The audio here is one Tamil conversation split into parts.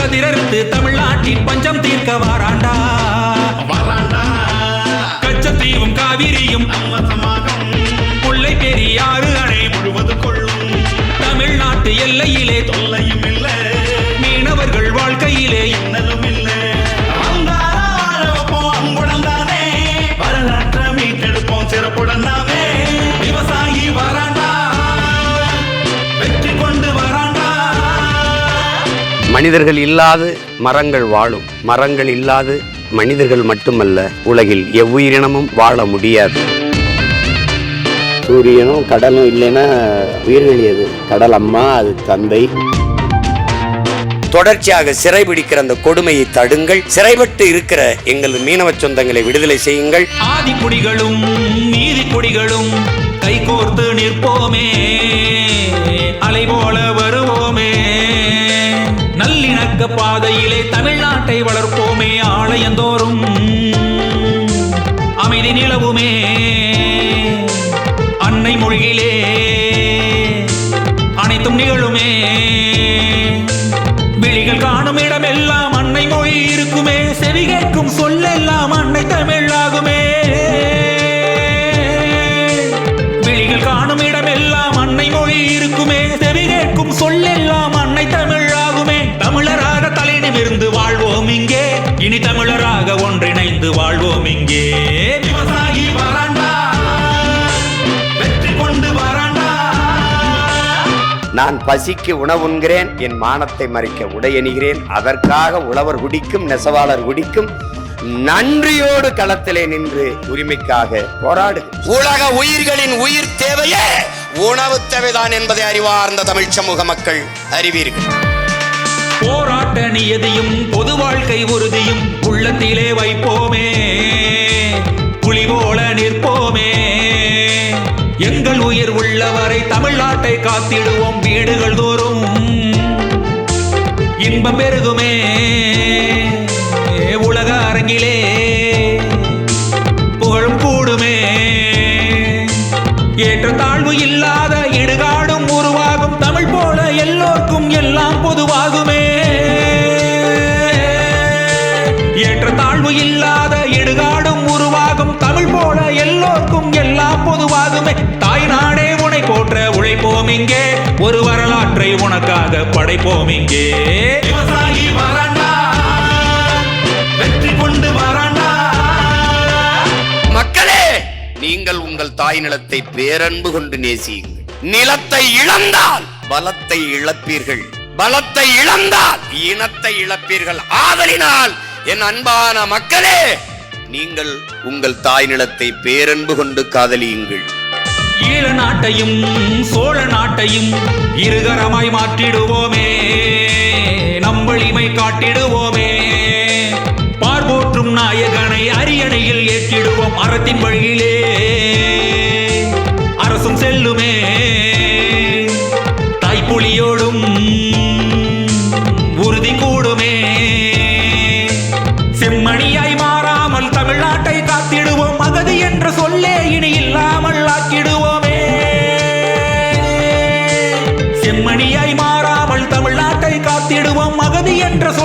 கதிரறுத்து தமிழ்நாட்டின் பஞ்சம் தீர்க்க வாராண்டா? வராண்டா. கச்சத்தீவும் காவிரியும் முல்லை பெரியாறு அணை முழுவது கொள்ளும். தமிழ்நாட்டு எல்லையிலே தொல்லையும் இல்லை. மனிதர்கள் இல்லாது மரங்கள் வாழும். மரங்கள் இல்லாது மனிதர்கள் மட்டுமல்ல உலகில் எவ்வுயிரினமும் வாழ முடியாது. சூரியனும் கடலும் இல்லைன்னா உயிர்கள் எது? கடல் அம்மா அது தந்தை. தொடர்ச்சியாக சிறைபிடிக்கிற அந்த கொடுமையை தடுங்கள். சிறைப்பட்டு இருக்கிற எங்கள் மீனவ சொந்தங்களை விடுதலை செய்யுங்கள். ஆதி குடிகளும் நீதி குடிகளும் கைகோர்த்து நிற்போமே. தமிழ்நாட்டை வளர்ப்போமே ஆலயந்தோறும். அமைதி நிலவுமே. தமிழராக ஒன்றிணைந்து வாழ்வோம் இங்கே. விவசாயி வராண்டா. வெற்றி கொண்டு வராண்டா. நான் பசிக்கு உணவுண்கிறேன் என் மானத்தை மறைக்க உடையணிகிறேன் அதற்காக உழவர் குடிக்கும் நெசவாளர் குடிக்கும். நன்றியோடு களத்திலே நின்று உரிமைக்காக போராடு உலக உயிர்களின் உயிர் தேவையே உணவு தேவைதான் என்பதை அறிவார்ந்த தமிழ் சமூக மக்கள் அறிவீர்கள். போராட்ட நியதியும் பொது வாழ்க்கை உறுதியும் உள்ளத்திலே வைப்போமே. புலி போல நிற்போமே. எங்கள் உயிர் உள்ளவரை தமிழ்நாட்டை காத்திடுவோம் வீடுகள் தோறும். இன்பம் பெருகுமே. ஒரு வரலாற்றை உனக்காக படைப்போம் இங்கே. விவசாயி வராண்டா வெற்றி கொண்டு வராண்டா மக்களே நீங்கள் உங்கள் தாய் நிலத்தை பேரன்பு கொண்டு நேசியுங்கள். நிலத்தை இழந்தால் பலத்தை இழப்பீர்கள். பலத்தை இழந்தால் இனத்தை இழப்பீர்கள். ஆதலினால் என் அன்பான மக்களே நீங்கள் உங்கள் தாய் நிலத்தை பேரன்பு கொண்டு காதலியுங்கள். ஈழ நாட்டையும் சோழ நாட்டையும் இருகரமாய் மாற்றிடுவோமே. நம்பளிமை காட்டிடுவோமே. பார்போற்றும் நாயகனை அரியணையில் ஏற்றிடுவோம் அறத்தின் வழியிலே. அரசும் செல்லுமே. தாய்ப்புலியோடும்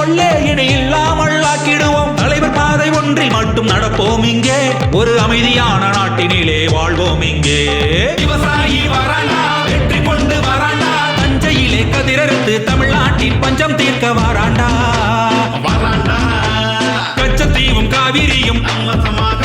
கொள்ளே இனி இல்லாமல் ஆக்கிடுவோம். தலைவர் பாதை ஒன்றில் மட்டும் நடப்போம் இங்கே. ஒரு அமைதியான நாட்டினிலே வாழ்வோம் இங்கே. விவசாயி வராண்டா வெற்றி கொண்டு வராண்டா. தஞ்சையிலே கதிரறுத்து தமிழ்நாட்டின் பஞ்சம் தீர்க்க வராண்டா. வராண்டா. கச்சத்தீவும் காவிரியும் நம்ம